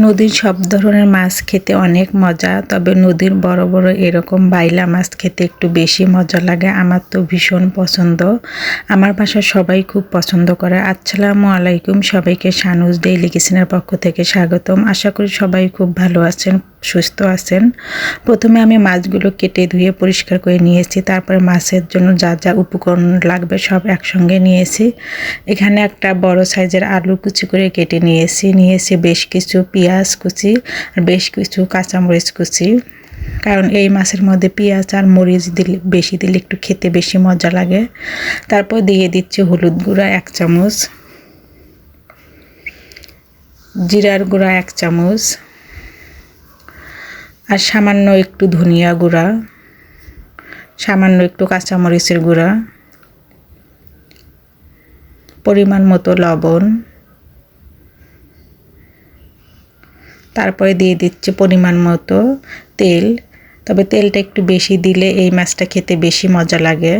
নদীর সব ধরনের মাছ খেতে অনেক মজা, তবে নদীর বড় বড় এরকম বাইলা মাছ খেতে একটু বেশি মজা লাগে। আমার তো ভীষণ পছন্দ। আমার বাসা সবাই খুব পছন্দ করে। আসসালামু আলাইকুম। সবাইকে সানুজ ডেইলি কিচেনের পক্ষ থেকে স্বাগতম। আশা করি সবাই খুব ভালো আছেন। সুস্থ আছেন। প্রথমে আমি মাছগুলো কেটে ধুয়ে পরিষ্কার করে নিয়েছি। তারপরে মাছের জন্য যা যা উপকরণ লাগবে সব একসঙ্গে নিয়েছি। এখানে একটা বড় সাইজের আলু কুচি করে কেটে নিয়েছি। নিয়েছি বেশ কিছু পেঁয়াজ কুচি আর বেশ কিছু কাঁচামরিচ কুচি। কারণ এই মাছের মধ্যে পেঁয়াজ আর মরিচ দিলে, বেশি দিলে একটু খেতে বেশি মজা লাগে। তারপর দিয়ে দিচ্ছি হলুদ গুঁড়া এক চামচ। জিরার গুঁড়া এক চামচ। আর সামান্য একটু ধনিয়া গুঁড়া, সামান্য একটু কাঁচামরিচের গুঁড়া, পরিমাণ মতো লবণ, তারপরে দিয়ে দিচ্ছি পরিমাণ মতো তেল। তবে তেলটা একটু বেশি দিলে এই মাছটা খেতে বেশি মজা লাগে।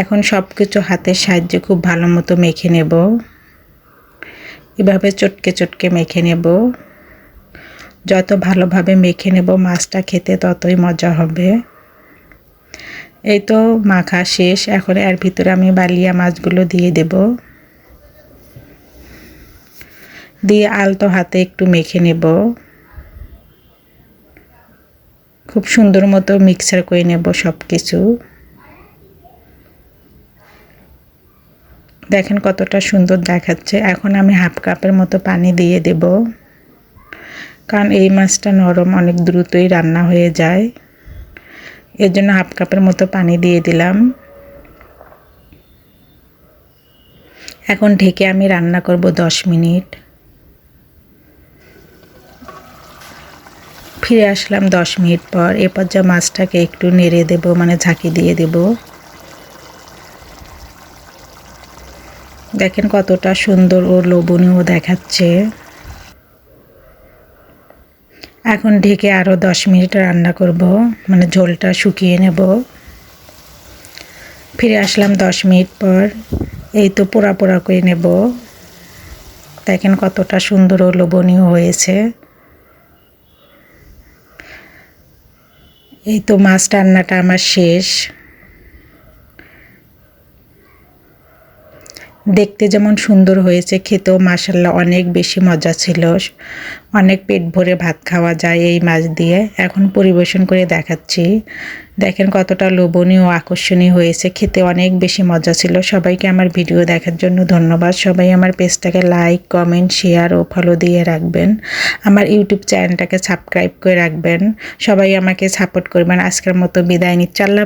এখন সব কিছু হাতের সাহায্যে খুব ভালো মতো মেখে নেব। এভাবে চটকে চটকে মেখে নেব। যত ভালোভাবে মেখে নেব মাছটা খেতে ততই মজা হবে। এই তো মাখা শেষ, এখন এর ভিতরে আমি বালিয়া মাছগুলো দিয়ে দেব। দিয়ে আলতো হাতে একটু মেখে নেব। খুব সুন্দর মতো মিক্সার করে নেব সব কিছু দেখেন কতটা সুন্দর দেখাচ্ছে। এখন আমি হাফ কাপের মতো পানি দিয়ে দেব। কারণ এই মাছটা নরম, অনেক দ্রুতই রান্না হয়ে যায়। এর জন্য হাফ কাপের মতো পানি দিয়ে দিলাম। এখন ঢেকে আমি রান্না করব দশ মিনিট। ফিরে আসলাম দশ মিনিট পর। এরপর যা মাছটাকে একটু নেড়ে দেব মানে ঝাঁকি দিয়ে দেব। দেখেন কতটা সুন্দর ও লোভনীয় দেখাচ্ছে। এখন ঢেকে আরও দশ মিনিট রান্না করব মানে ঝোলটা শুকিয়ে নেব। ফিরে আসলাম দশ মিনিট পর, এই তো পোড়া পোড়া করে নেব। দেখেন কতটা সুন্দর ও লোভনীয় হয়েছে। এই তো মাছ রান্নাটা আমার শেষ। দেখতে যেমন সুন্দর হয়েছে, খেতেও মাসাল্লাহ অনেক বেশি মজা ছিল। অনেক পেট ভরে ভাত খাওয়া যায় এই মাছ দিয়ে। এখন পরিবেশন করে দেখাচ্ছি। দেখেন কতটা লোভনীয় আকর্ষণীয় হয়েছে, খেতে অনেক বেশি মজা ছিল। সবাইকে আমার ভিডিও দেখার জন্য ধন্যবাদ। সবাই আমার পেজটাকে লাইক কমেন্ট শেয়ার ও ফলো দিয়ে রাখবেন। আমার ইউটিউব চ্যানেলটাকে সাবস্ক্রাইব করে রাখবেন। সবাই আমাকে সাপোর্ট করবেন। আজকের মতো বিদায় নিচ্ছি। আল্লাহ